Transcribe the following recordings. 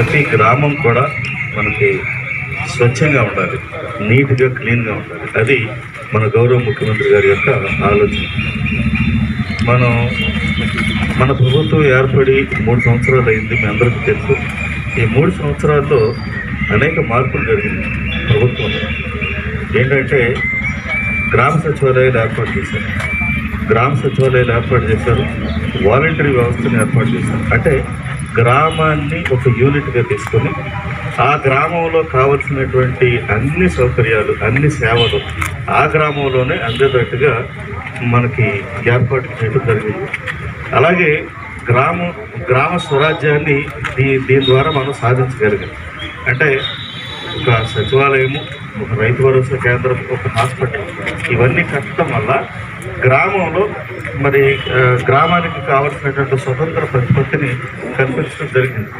ప్రతి గ్రామం కూడా మనకి స్వచ్ఛంగా ఉండాలి. నీట్గా క్లీన్గా ఉండాలి. అది మన గౌరవ ముఖ్యమంత్రి గారి యొక్క ఆలోచన. మనం మన ప్రభుత్వం ఏర్పడి మూడు సంవత్సరాలు అయింది మీ అందరికీ తెలుసు. ఈ మూడు సంవత్సరాల్లో అనేక మార్పులు జరిగింది ప్రభుత్వంలో. ఏంటంటే గ్రామ సచివాలయాలు ఏర్పాటు చేశారు. గ్రామ సచివాలయాలు ఏర్పాటు చేశారు. వాలంటరీ వ్యవస్థను ఏర్పాటు చేశారు. అంటే గ్రామాన్ని ఒక యూనిట్గా తీసుకొని ఆ గ్రామంలో కావలసినటువంటి అన్ని సౌకర్యాలు అన్ని సేవలు ఆ గ్రామంలోనే అందేటట్టుగా మనకి ఏర్పాటు చేయడం జరిగింది. అలాగే గ్రామం గ్రామ స్వరాజ్యాన్ని దీ దీని ద్వారా మనం సాధించగలిగాం. అంటే ఒక సచివాలయము ఒక రైతు భరోసా కేంద్రం ఒక హాస్పిటల్ ఇవన్నీ కట్టడం వల్ల గ్రామంలో మరి గ్రామానికి కావలసినటువంటి స్వతంత్ర ప్రతిపత్తిని కల్పించడం జరిగింది.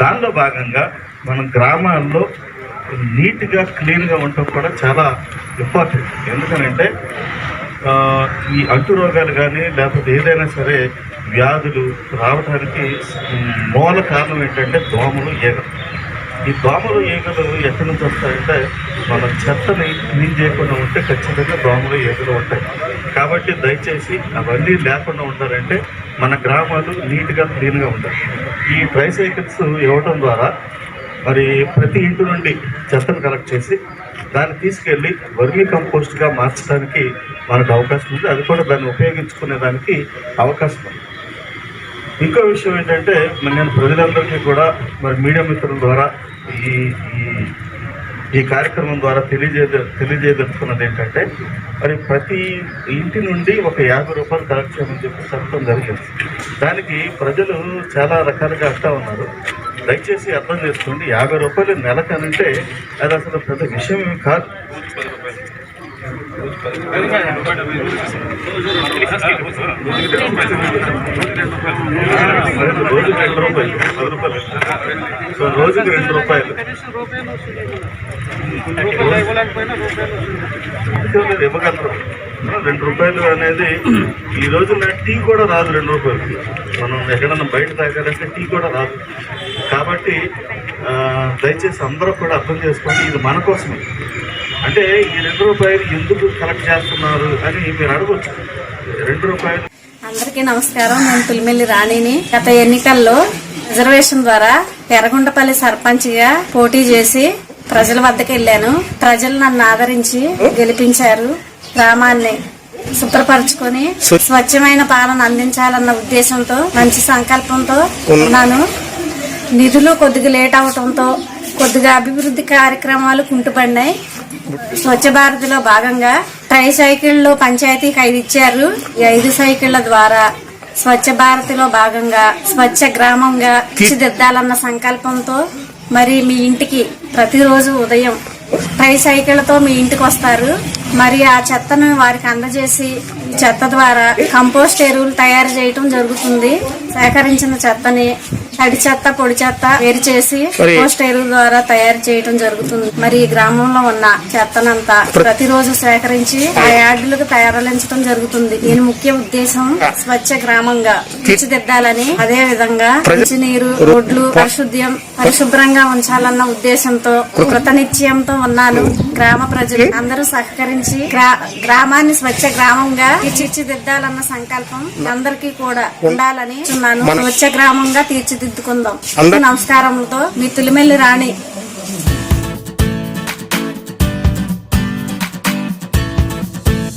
దానిలో భాగంగా మన గ్రామాల్లో నీట్గా క్లీన్గా ఉండటం కూడా చాలా ఇంపార్టెంట్. ఎందుకనంటే ఈ అంటురోగాలు కానీ లేకపోతే ఏదైనా సరే వ్యాధులు రావడానికి మూల కారణం ఏంటంటే దోమలు ఈగలు. ఈ దోమలు ఏగలు ఎక్కడి నుంచి వస్తాయంటే మన చెత్తని క్లీన్ చేయకుండా ఉంటే ఖచ్చితంగా దోమలు ఏగలు ఉంటాయి. కాబట్టి దయచేసి అవన్నీ లేకుండా ఉండాలంటే మన గ్రామాలు నీట్గా క్లీన్గా ఉండాలి. ఈ ట్రైసైకిల్స్ ఇవ్వటం ద్వారా మరి ప్రతి ఇంటి నుండి చెత్తను కలెక్ట్ చేసి దాన్ని తీసుకెళ్ళి వర్మీ కంపోస్ట్గా మార్చడానికి మనకు అవకాశం ఉంది. అది కూడా దాన్ని ఉపయోగించుకునే దానికి అవకాశం ఉంది. ఇంకో విషయం ఏంటంటే మరి నేను ప్రజలందరికీ కూడా మరి మీడియా మిత్రుల ద్వారా ఈ ఈ- కార్యక్రమం ద్వారా తెలియజే తెలియజేయదలుచుకున్నది ఏంటంటే మరి ప్రతి ఇంటి నుండి ఒక యాభై రూపాయలు కలెక్ట్ చేయమని చెప్పి చెప్పడం జరిగింది. దానికి ప్రజలు చాలా రకాలుగా అంటా ఉన్నారు. దయచేసి అర్థం చేసుకోండి యాభై రూపాయలు నెలకనంటే అది అసలు పెద్ద విషయం ఏమి కాదు. రోజుకి రెండు రూపాయలు. పది రూపాయలు సో రోజుకి రెండు రూపాయలు ఇవ్వగలరు రెండు రూపాయలు అనేది ఈ రోజున టీ కూడా రాదు రెండు రూపాయలు మనం ఎక్కడన్నా బయట తాగాలంటే టీ కూడా రాదు కాబట్టి దయచేసి అందరూ కూడా అర్థం చేసుకోండి ఇది మన కోసమే అంటే ఈ రెండు రూపాయలు ఎందుకు కలెక్ట్ చేస్తున్నారు అని మీరు అడగొచ్చు. రెండు రూపాయలు. అందరికీ నమస్కారం. నేను పులిమెల్లి రాణిని. గత ఎన్నికల్లో రిజర్వేషన్ ద్వారా ఎర్రగుంటపల్లి సర్పంచ్గా పోటీ చేసి ప్రజల వద్దకు వెళ్ళాను. ప్రజలు నన్ను ఆదరించి గెలిపించారు. గ్రామాన్ని శుభ్రపరచుకొని స్వచ్ఛమైన పాలన అందించాలన్న ఉద్దేశంతో మంచి సంకల్పంతో ఉన్నాను. నిధులు కొద్దిగా లేట్ అవటంతో కొద్దిగా అభివృద్ధి కార్యక్రమాలు కుంటుపడినాయి. స్వచ్ఛ భారత్లో భాగంగా ట్రై సైకిళ్ళు పంచాయతీకి ఐదు ఇచ్చారు ఈ ఐదు సైకిళ్ళ ద్వారా స్వచ్ఛ భారత్లో భాగంగా స్వచ్ఛ గ్రామంగా తీర్చిదిద్దాలన్న సంకల్పంతో మరి మీ ఇంటికి ప్రతిరోజు ఉదయం ట్రై సైకిళ్ళతో మీ ఇంటికి వస్తారు మరి ఆ చెత్తను వారికి అందజేసి చెత్త ద్వారా కంపోస్ట్ ఎరువులు తయారు చేయటం జరుగుతుంది. సేకరించిన చెత్తని తడి చెత్త పొడి చెత్త వేరు చేసి కంపోస్ట్ ఎరువు ద్వారా తయారు చేయటం జరుగుతుంది. మరి ఈ గ్రామంలో ఉన్న చెత్తనంతా ప్రతిరోజు సేకరించి ఆ యార్డులకు తయారలించడం జరుగుతుంది. దీని ముఖ్య ఉద్దేశం స్వచ్ఛ గ్రామంగా తీర్చిదిద్దాలని అదే విధంగా మంచినీరు రోడ్లు పరిశుద్ధ్యం పరిశుభ్రంగా ఉంచాలన్న ఉద్దేశంతో కృతనిశ్చయంతో ఉన్నాను. గ్రామ ప్రజలు అందరూ సహకరించి గ్రా- గ్రామాన్ని స్వచ్ఛ గ్రామంగా తీర్చిదిద్దాలన్న సంకల్పం అందరికీ కూడా ఉండాలని స్వచ్ఛ గ్రామంగా తీర్చిదిద్దుకుందాం. నమస్కారములతో మీ తులిమెల్లి రాణి